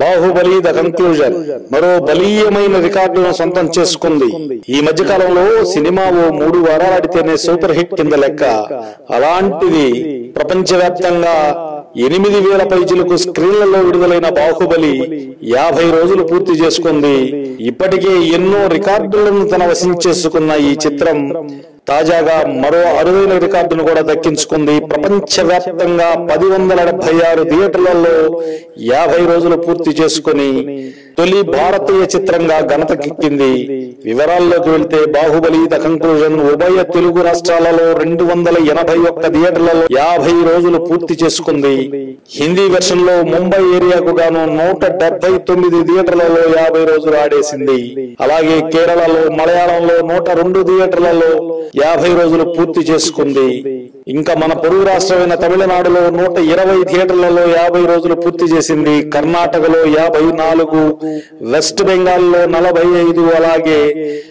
Baahubali the conclusion మరో బలీయమైన రికార్డును సొంతం చేసుకుంది. ఈ మధ్య కాలంలో సినిమా ఓ మూడు వారాలు ఆడితేనే సూపర్ హిట్ కింద లెక్క. అలాంటిది ప్రపంచవ్యాప్తంగా ఎనిమిది వేల పైచులకు స్క్రీన్లలో విడుదలైన బాహుబలి యాభై రోజులు పూర్తి చేసుకుంది. ఇప్పటికే ఎన్నో రికార్డులను తన వశం చేసుకున్న ఈ చిత్రం తాజాగా మరో అరుదైన రికార్డును కూడా దక్కించుకుంది. ప్రపంచ వ్యాప్తంగా పది వందల డెబ్బై ఆరు థియేటర్లలో యాభై రోజులు పూర్తి చేసుకుని తొలి భారతీయ చిత్రంగా ఘనతకెక్కింది వివరాల్లోకి వెళ్తే బాహుబలి ద కంక్లూజన్ ఉభయ తెలుగు రాష్ట్రాలలో రెండు వందల ఎనభై ఒక్క థియేటర్లలో యాభై రోజులు పూర్తి చేసుకుంది. హిందీ వెర్షన్లో ముంబై ఏరియాకు గాను నూట డెబ్బై తొమ్మిది థియేటర్లలో యాభై రోజులు ఆడేసింది. అలాగే కేరళలో మలయాళంలో నూట రెండు థియేటర్లలో యాభై రోజులు పూర్తి చేసుకుంది. ఇంకా మన పొరుగు రాష్ట్రమైన తమిళనాడులో నూట ఇరవై థియేటర్లలో యాభై రోజులు పూర్తి చేసింది కర్ణాటకలో యాభై నాలుగు వెస్ట్ బెంగాల్లో నలభై ఐదు అలాగే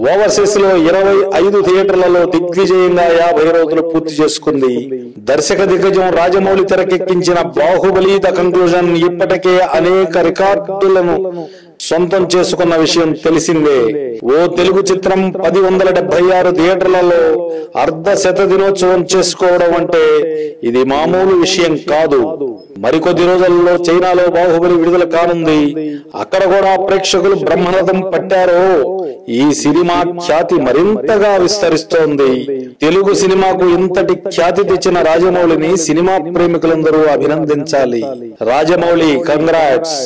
ఓవర్సీస్లో ఇరవై ఐదు థియేటర్లలో దిగ్విజయంగా యాభై రోజులు పూర్తి చేసుకుంది. దర్శక దిగ్గజం రాజమౌళి తెరకెక్కించిన బాహుబలి ద కంక్లూజన్ ఇప్పటికే అనేక రికార్డులను సొంతం చేసుకున్న విషయం తెలిసిందే. ఓ తెలుగు చిత్రం పది వందల డెబ్బై ఆరు థియేటర్లలో అర్ధ శత దినోత్సవం చేసుకోవడం అంటే ఇది మామూలు విషయం కాదు. మరికొద్ది రోజుల్లో చైనాలో బాహుబలి విడుదల కానుంది. అక్కడ కూడా ప్రేక్షకులు బ్రహ్మరథం పట్టారో. ఈ సినిమా ఖ్యాతి మరింతగా విస్తరిస్తోంది. తెలుగు సినిమాకు ఇంతటి ఖ్యాతి తెచ్చిన రాజమౌళిని సినిమా ప్రేమికులందరూ అభినందించాలి. రాజమౌళి కంగ్రాట్స్